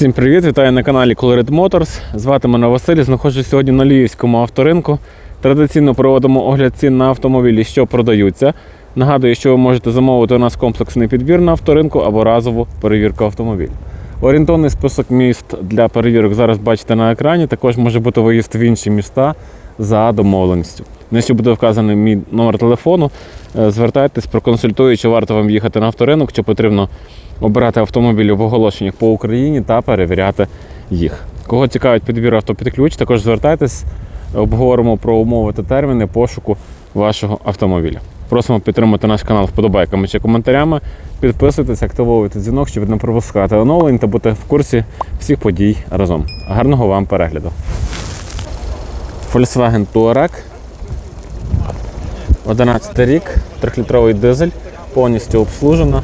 Всім привіт! Вітаю на каналі Colored Motors. Звати мене Василь. Знаходжусь сьогодні на Львівському авторинку. Традиційно проводимо огляд цін на автомобілі, що продаються. Нагадую, що ви можете замовити у нас комплексний підбір на авторинку або разову перевірку автомобіля. Орієнтовний список міст для перевірок зараз бачите на екрані. Також може бути виїзд в інші міста за домовленістю. Нижче буде вказаний мій номер телефону. Е, Звертайтесь, проконсультую, чи варто вам їхати на авторинок, чи потрібно обирати автомобілі в оголошеннях по Україні та перевіряти їх. Кого цікавить підбір автопідключ, також звертайтесь, обговоримо про умови та терміни пошуку вашого автомобіля. Просимо підтримати наш канал вподобайками чи коментарями. Підписуйтесь, активовуйте дзвінок, щоб не пропускати оновлень та бути в курсі всіх подій разом. Гарного вам перегляду! Volkswagen Touareg. 11 рік, 3-літровий дизель, повністю обслужена.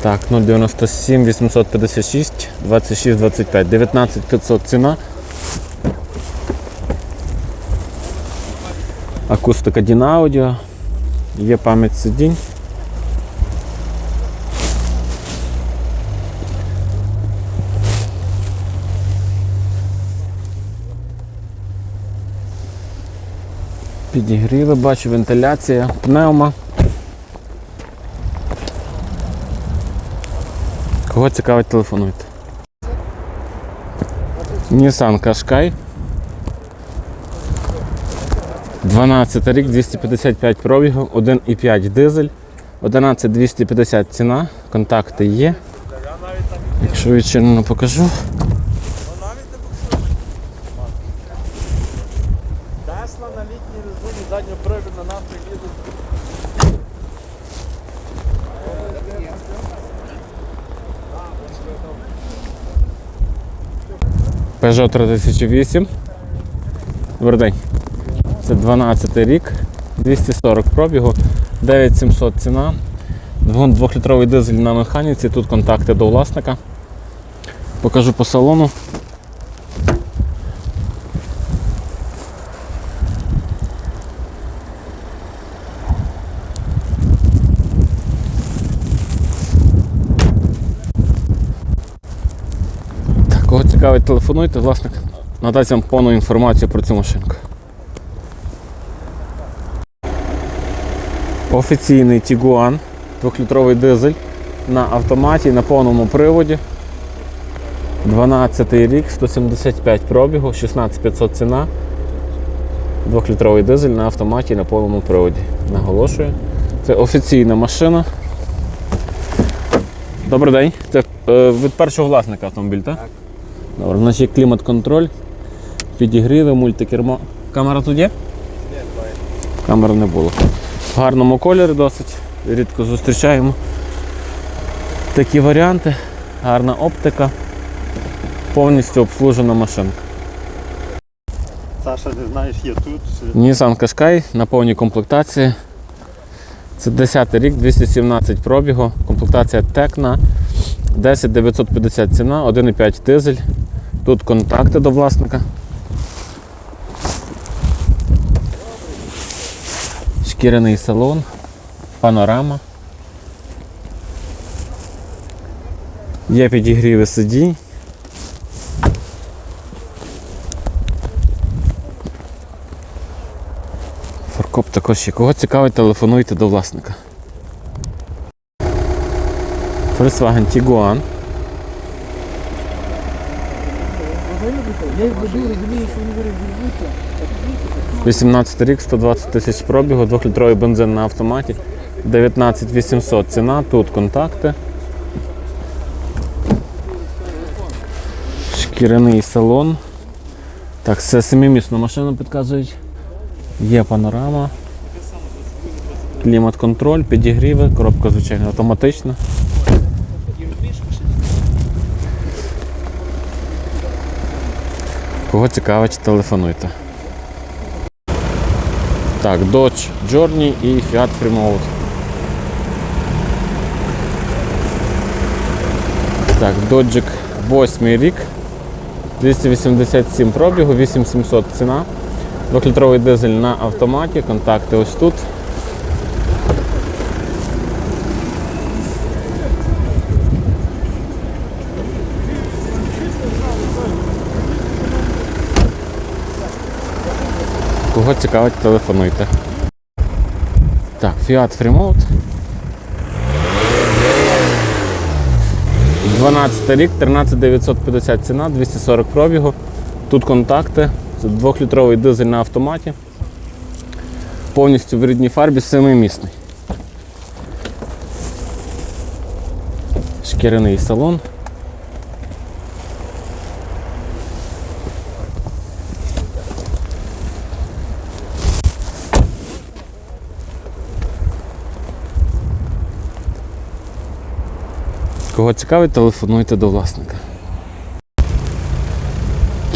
Так, 097 856 26 25 19 500 ціна. Акустика Дінаудіо. Є пам'ять сидінь. Підігріли, бачу, вентиляція, пневма. Кого цікавить, телефонуйте. Nissan Qashqai. 12 рік, 255 пробігу, 1,5 дизель, 11250 ціна, контакти є. Якщо відчинено покажу. Peugeot 3008. Добрий день. Це 12 рік, 240 пробігу, 9700 ціна. Двигун 2-літровий дизель на механіці, тут контакти до власника. Покажу по салону. Так, Кого цікавить, телефонуйте, власник надасть вам повну інформацію про цю машинку. Офіційний Tiguan, 2-літровий дизель на автоматі, на повному приводі. 12 рік, 175 пробігу, 16500 ціна. 2-літровий дизель на автоматі на повному приводі. Наголошую. Це офіційна машина. Добрий день. Це е, від першого власника автомобіль, так? Так. Добре, у нас є клімат-контроль, підігріли, мультикермо. Камера тут є? Ні, давай. Камер не було. В гарному кольорі досить. Рідко зустрічаємо такі варіанти. Гарна оптика. Повністю обслужена машинка. Саша, не знаєш, є тут. Чи... Nissan Qashqai на повній комплектації. Це 10 рік, 217 пробігу, комплектація Tecna, 10 950 ціна, 1,5 дизель. Тут контакти до власника. Шкіряний салон, панорама. Є підігріви сидінь. Фаркоп також є. Кого цікавить, телефонуйте до власника. Volkswagen Tiguan. Я їх веду, розумію, що вони зараз відбудуться. 18 рік, 120 тисяч пробігу, 2-літровий бензин на автоматі. 19 800 ціна, тут контакти. Шкіряний салон. Так, це семимісна машина підказують. Є панорама. Клімат-контроль, підігріви, коробка, звичайно, автоматична. Кого цікавить, телефонуйте. Так, Dodge Journey і Fiat Freemode. Так, Dodge 8 рік. 287 пробігу, 8700 ціна. 2-літровий дизель на автоматі, контакти ось тут. Кого цікавить, телефонуйте. Так, Fiat Freemode. 12 рік, 13950 ціна, 240 пробігу. Тут контакти. Це 2-літровий дизель на автоматі. Повністю в рідній фарбі, семимісний. Шкіряний салон. Кого цікавить, телефонуйте до власника.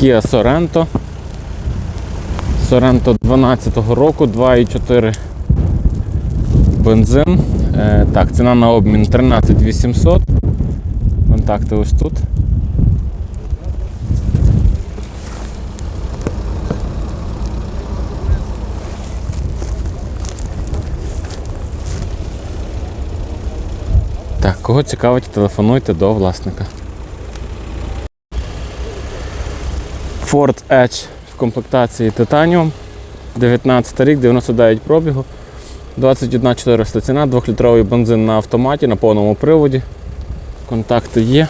Kia Sorento. Sorento 12 року, 2,4 бензин. Е, так, ціна на обмін 13 800. Контакти ось тут. Кого цікавить, телефонуйте до власника. Ford Edge в комплектації Titanium. 19 рік, 99 пробігу. 21 400 ціна, 2-літровий бензин на автоматі на повному приводі. Контакти є.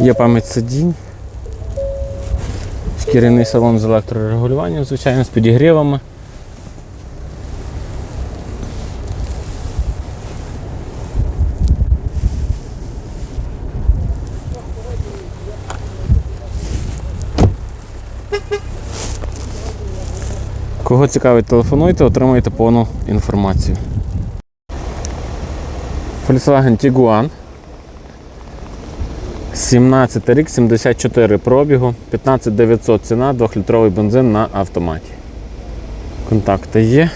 Є пам'ять сидінь. Шкіряний салон з електрорегулюванням, звичайно, з підігрівами. Кого цікавить, телефонуйте, отримаєте повну інформацію. Volkswagen Tiguan. 17 рік, 74 пробігу, 15900 ціна, 2-літровий бензин на автоматі. Контакти є.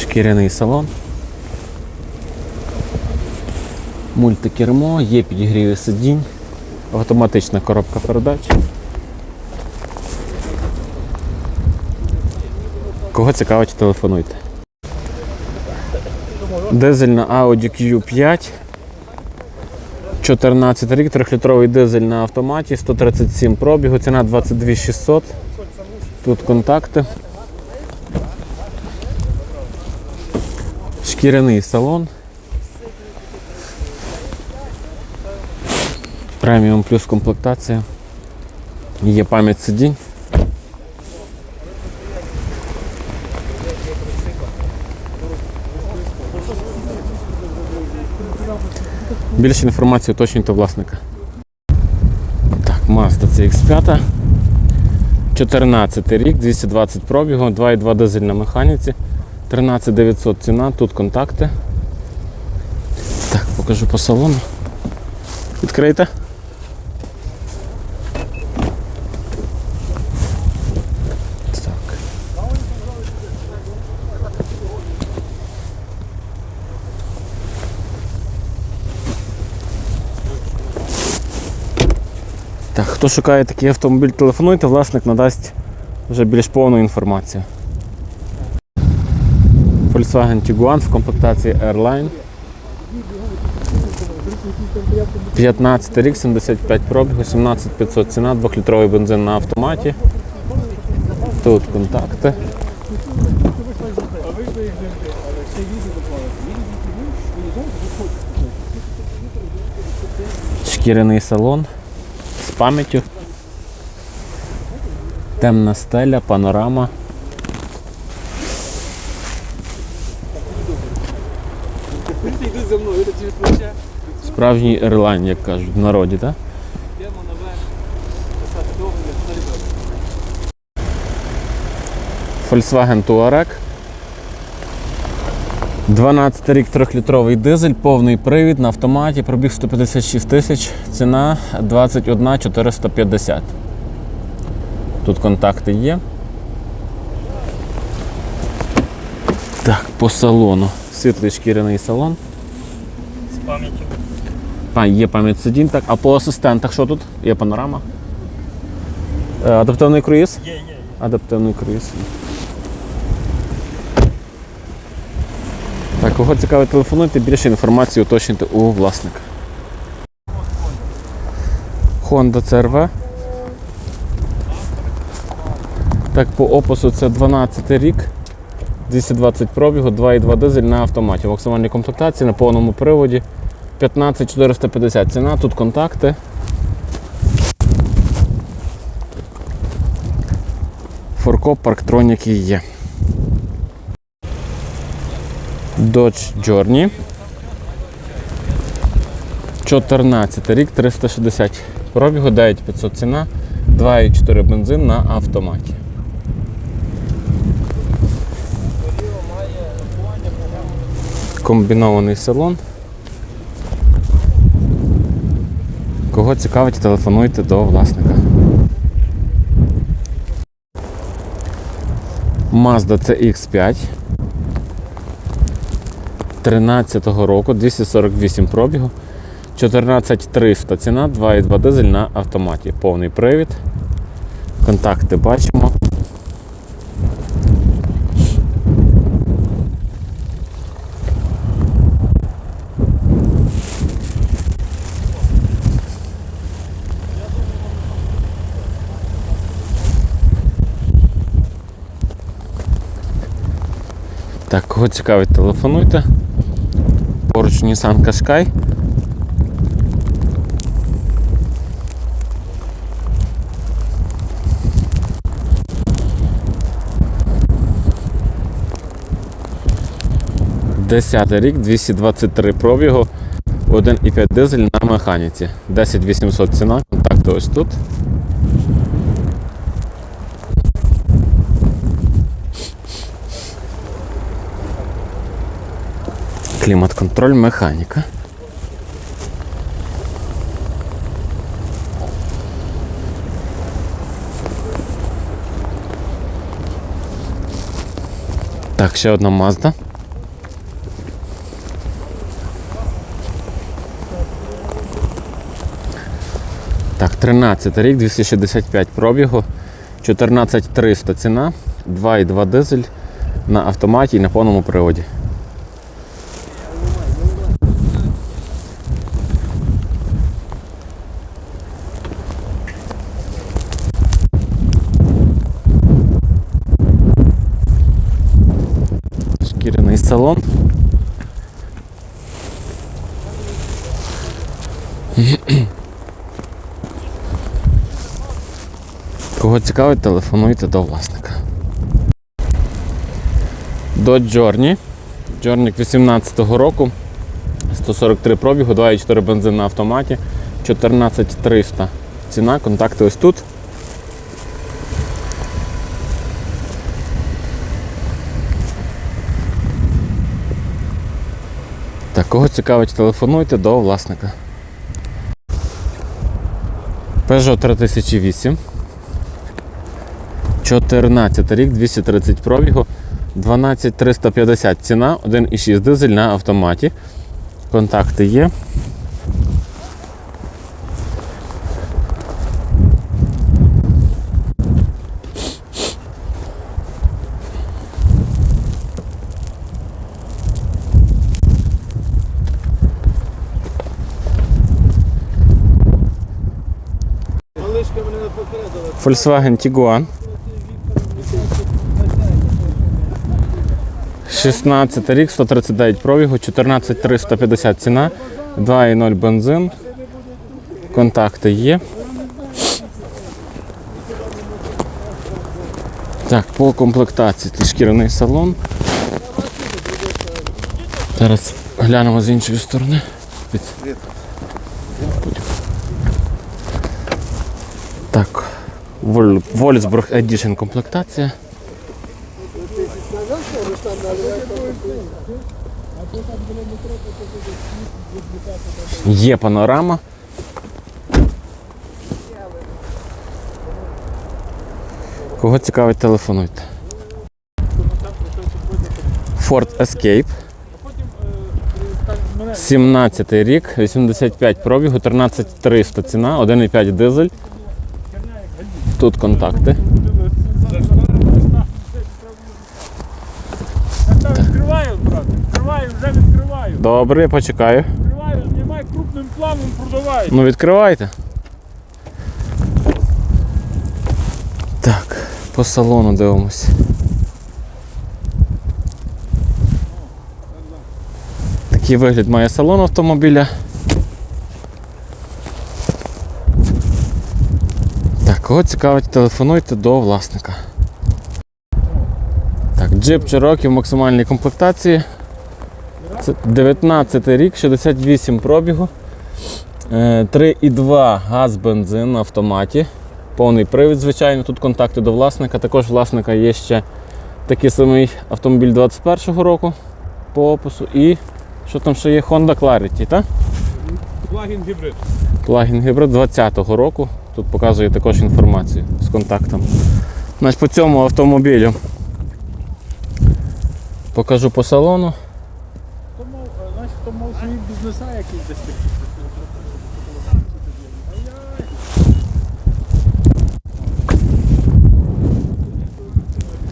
Шкіряний салон. Мультикермо, є підігріви сидінь, автоматична коробка передач. Кого цікавить, телефонуйте. Дизельна Audi Q5. 14 рік, 3-літровий дизель на автоматі, 137 пробігу, ціна 22 600. Тут контакти. Шкіряний салон. Преміум плюс комплектація. Є пам'ять сидінь. Більше інформації уточнюйте власника. Так, Mazda CX5. 14 рік, 220 пробігу, 2,2 дизель на механіці, 13 900 ціна, тут контакти. Так, покажу по салону. Відкрийте. Так. Так, хто шукає такий автомобіль, телефонуйте, власник надасть вже більш повну інформацію. Volkswagen Tiguan в комплектації Airline. 15 рік, 75 пробігу, 17500 ціна, 2-літровий бензин на автоматі. Тут контакти. Шкіряний салон пам'яттю. Темна стеля, панорама. Справжній Airline, як кажуть в народі, так? Йдемо наверх. Писати договір, на. Volkswagen Touareg. 12 рік 3-літровий дизель, повний привід на автоматі, пробіг 156 тисяч, ціна 21 450. Тут контакти є. Так, по салону. Світлий шкіряний салон. З пам'яттю. А, є пам'ять сидінь, так. А по асистентах що тут? Є панорама. Е, Адаптивний круїз? Є, є. Адаптивний круїз. Кого цікавить телефонуйте, більше інформації уточнюйте у власника. Honda CRV. Так, по опису це 12 рік. 220 пробігу, 2,2 дизель на автоматі. В максимальній комплектації на повному приводі 15450 ціна, тут контакти. Форкоп, парктроніки є. Dodge Journey. 14 рік, 360 пробігу, 9500 ціна, 2,4 бензин на автоматі. Комбінований салон. Кого цікавить, телефонуйте до власника. Mazda CX5 13-го року, 248 пробігу, 14300 ціна, 2,2 дизель на автоматі. Повний привід. Контакти бачимо. Так, кого цікавить, телефонуйте. Поруч Nissan Qashqai. Десятий рік, 223 пробігу, 1,5 дизель на механіці. 10800 ціна, контакти ось тут. Клімат-контроль, механіка. Так, ще одна Mazda. Так, 13 рік, 265 пробігу, 14300 ціна, 2,2 дизель на автоматі і на повному приводі. Салон. Кого цікавить, телефонуйте до власника. До Journey. Journey 18-го року. 143 пробігу, 2,4 бензин на автоматі, 14300 ціна, контакти ось тут. Так, кого цікавить, телефонуйте до власника. Peugeot 3008. 14 рік, 230 пробігу, 12350 ціна, 1,6 дизель на автоматі. Контакти є. Volkswagen Tiguan. 16 рік, 139 пробігу, 14350 ціна, 2,0 бензин. Контакти є. Так, по комплектації це шкіряний салон. Зараз глянемо з іншої сторони. Так, Воль- Вольсбург Edition комплектація. Є панорама. Кого цікавить, телефонуйте. Ford Escape. 17 рік, 85 пробігу, 13300 ціна, 1,5 дизель. Тут контакти. Так, відкриваю, брат. Відкриваю, вже відкриваю. Добре, почекаю. Відкриваю, знімай крупним планом, продавай. Ну відкривайте. Так, по салону дивимось. Такий вигляд має салон автомобіля. Кого цікавить, телефонуйте до власника. Так, джип Cherokee в максимальній комплектації. Це 19 рік, 68 пробігу. Е, 3,2 газ бензин на автоматі. Повний привід, звичайно, тут контакти до власника. Також власника є ще такий самий автомобіль 21-го року по опису. І що там ще є Honda Clarity, так? Плагін гібрид. Плагін гібрид 20-го року. Тут показує також інформацію з контактами. Значить, по цьому автомобілю покажу по салону. Тому, е, знаєш, хто свої бізнеса якісь десь.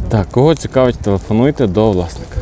Так, кого цікавить, телефонуйте до власника.